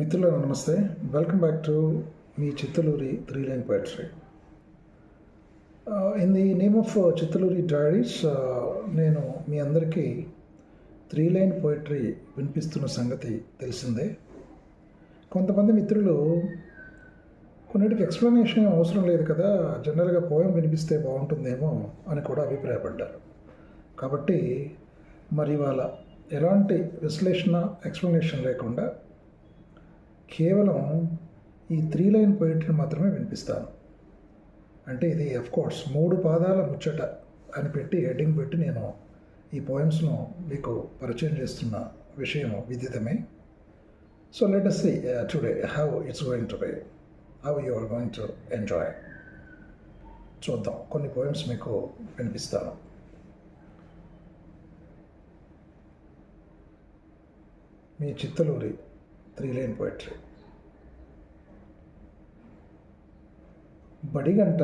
మిత్రులకు నమస్తే. Welcome back to me Chittaluri three line poetry in the name of Chittaluri diaries uh, నేను మీ అందరికీ three line poetry వినిపిస్తున్న సంగతి తెలిసిందే. కొంతమంది మిత్రులు కొన్నిటికి ఎక్స్ప్లెనేషన్ అవసరం లేదు కదా జనరల్గా పోయం వినిపిస్తే బాగుంటుందేమో అని కూడా అభిప్రాయపడ్డారు. కాబట్టి మరి ఇవాళ ఎలాంటి విశ్లేషణ ఎక్స్ప్లెనేషన్ లేకుండా కేవలం ఈ త్రీ లైన్ పోయింట్ని మాత్రమే వినిపిస్తాను. అంటే ఇది ఎఫ్ కోర్స్ మూడు పాదాల ముచ్చట అని పెట్టి హెడ్డింగ్ పెట్టి నేను ఈ పోయమ్స్ను మీకు పరిచయం చేస్తున్న విషయం విదితమే. So let us see today how it's going to be how you are going to enjoy చూద్దాం కొన్ని పోయమ్స్ మీకు వినిపిస్తాను. మీ చిత్తలూరి త్రీ లైన్ పోయిటరీ బడిగంట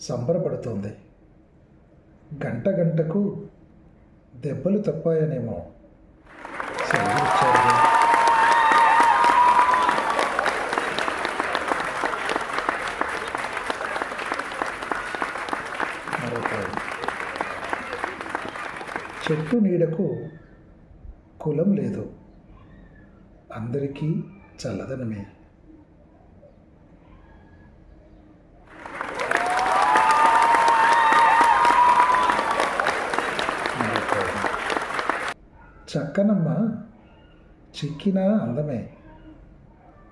సంబరపడుతోంది. గంట గంటకు దెబ్బలు తప్పాయనేమో చెట్టు నీడకు కులం లేదు. అందరికీ చల్లదనమే. చక్కనమ్మ చిక్కిన అందమే.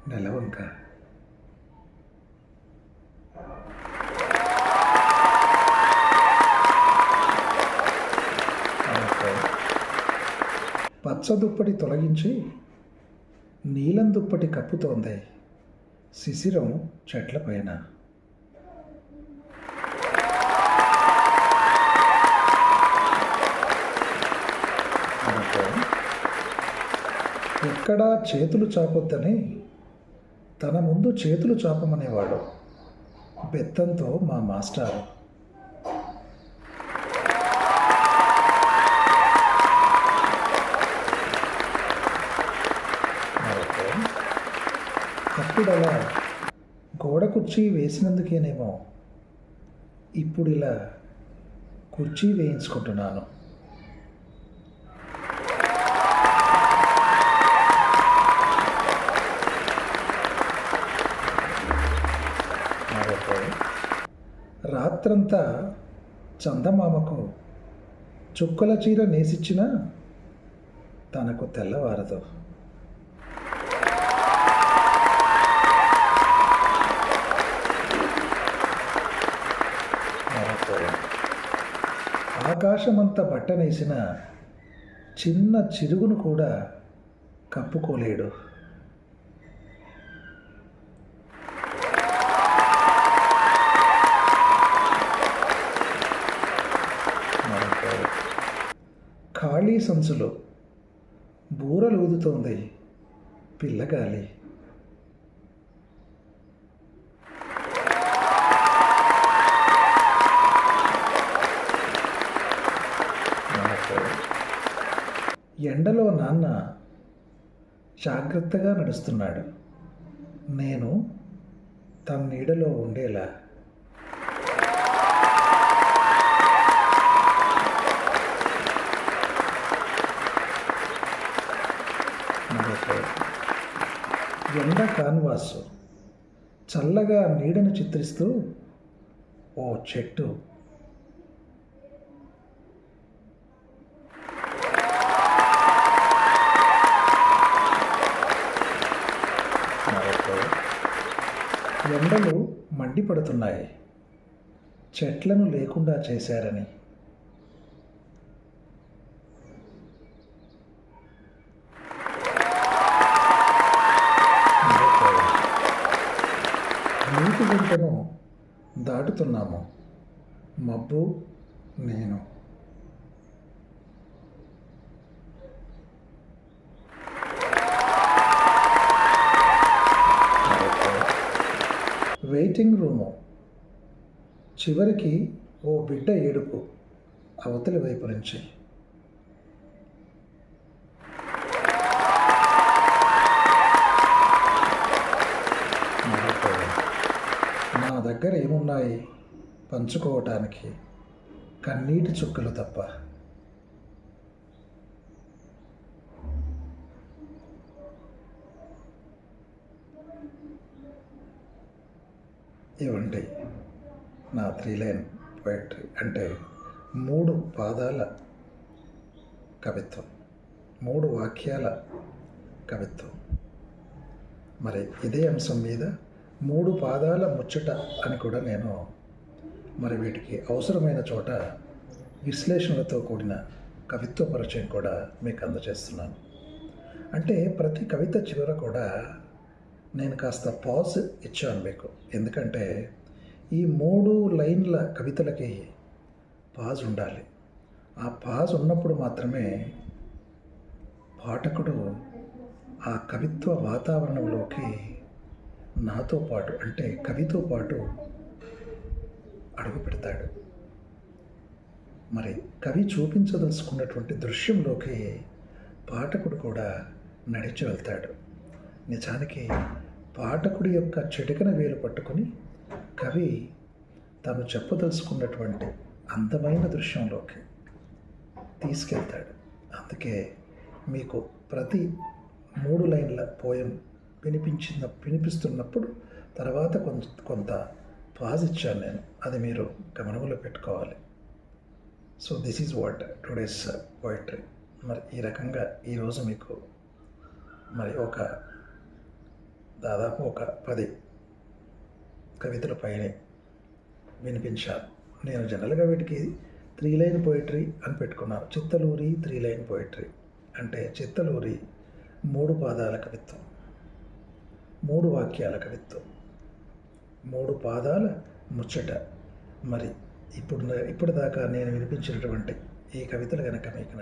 నెలవంక. పచ్చదుప్పటి తొలగించి నీలం దుప్పటి కప్పుతోంది. శిశిరం చెట్ల పైన. ఎక్కడా చేతులు చాపొద్దని తన ముందు చేతులు చాపమనేవాడు. బెత్తంతో మా మాస్టారు. అప్పుడలా గోడ కుర్చీ వేసినందుకేనేమో ఇప్పుడు ఇలా కుర్చీ వేయించుకుంటున్నాను. రాత్రంతా చందమామకు చుక్కల చీర నేసిచ్చిన తనకు తెల్లవారదు. ఆకాశమంతా బట్టనేసిన చిన్న చిరుగును కూడా కప్పుకోలేడు. ఖాళీ సంచులో బూరలు ఊదుతోంది పిల్లగాలి. జాగ్రత్తగా నడుస్తున్నాడు. నేను తన నీడలో ఉండేలా. ఎండ కాన్వాసు చల్లగా నీడను చిత్రిస్తూ ఓ చెట్టు ఎండలు మండిపడుతున్నాయి. చెట్లను లేకుండా చేశారని. నీటి గుంటను దాటుతున్నాము. మబ్బు నేను. Waiting room. చివరికి ఓ బిడ్డ ఏడుపు అవతలి వైపు నుంచి. నా దగ్గర ఏమున్నాయి? పంచుకోవటానికి కన్నీటి చుక్కలు తప్ప. ఇవ్వండి నా త్రీ లైన్ పోయట్రీ అంటే మూడు పాదాల కవిత్వం మూడు వాక్యాల కవిత్వం. మరి ఇదే అంశం మీద మూడు పాదాల ముచ్చట అని కూడా నేను మరి వీటికి అవసరమైన చోట విశ్లేషణలతో కూడిన కవిత్వ పరిచయం కూడా మీకు అందజేస్తున్నాను. అంటే ప్రతి కవిత చివర కూడా నేను కాస్త పాజ్ ఇచ్చాను మీకు. ఎందుకంటే ఈ మూడు లైన్ల కవితలకి పాజ్ ఉండాలి. ఆ పాజ్ ఉన్నప్పుడు మాత్రమే పాఠకుడు ఆ కవిత్వ వాతావరణంలోకి నాతో పాటు అంటే కవితో పాటు అడుగు పెడతాడు. మరి కవి చూపించదలుచుకున్నటువంటి దృశ్యంలోకి పాఠకుడు కూడా నడిచి వెళ్తాడు. నిజానికి పాఠకుడి యొక్క చిటికన వేలు పట్టుకొని కవి తాను చెప్పదలుచుకున్నటువంటి అందమైన దృశ్యంలోకి తీసుకెళ్తాడు. అందుకే మీకు ప్రతి మూడు లైన్ల పోయం వినిపించిన వినిపిస్తున్నప్పుడు తర్వాత కొంత కొంత పాజ్ ఇచ్చాను నేను. అది మీరు గమనంలో పెట్టుకోవాలి. So this is what today's poetry. మరి ఈ రకంగా ఈరోజు మీకు మరి ఒక దాదాపు ఒక పది కవితల పైనే వినిపించాను నేను జనరల్గా వీటికి త్రీ లైన్ పోయిటరీ అని పెట్టుకున్నాను. చిత్తలూరి త్రీ లైన్ పోయిటరీ అంటే చిత్తలూరి మూడు పాదాల కవిత్వం మూడు వాక్యాల కవిత్వం మూడు పాదాల ముచ్చట. మరి ఇప్పుడు ఇప్పటిదాకా నేను వినిపించినటువంటి ఈ కవితలు కనుక మీకు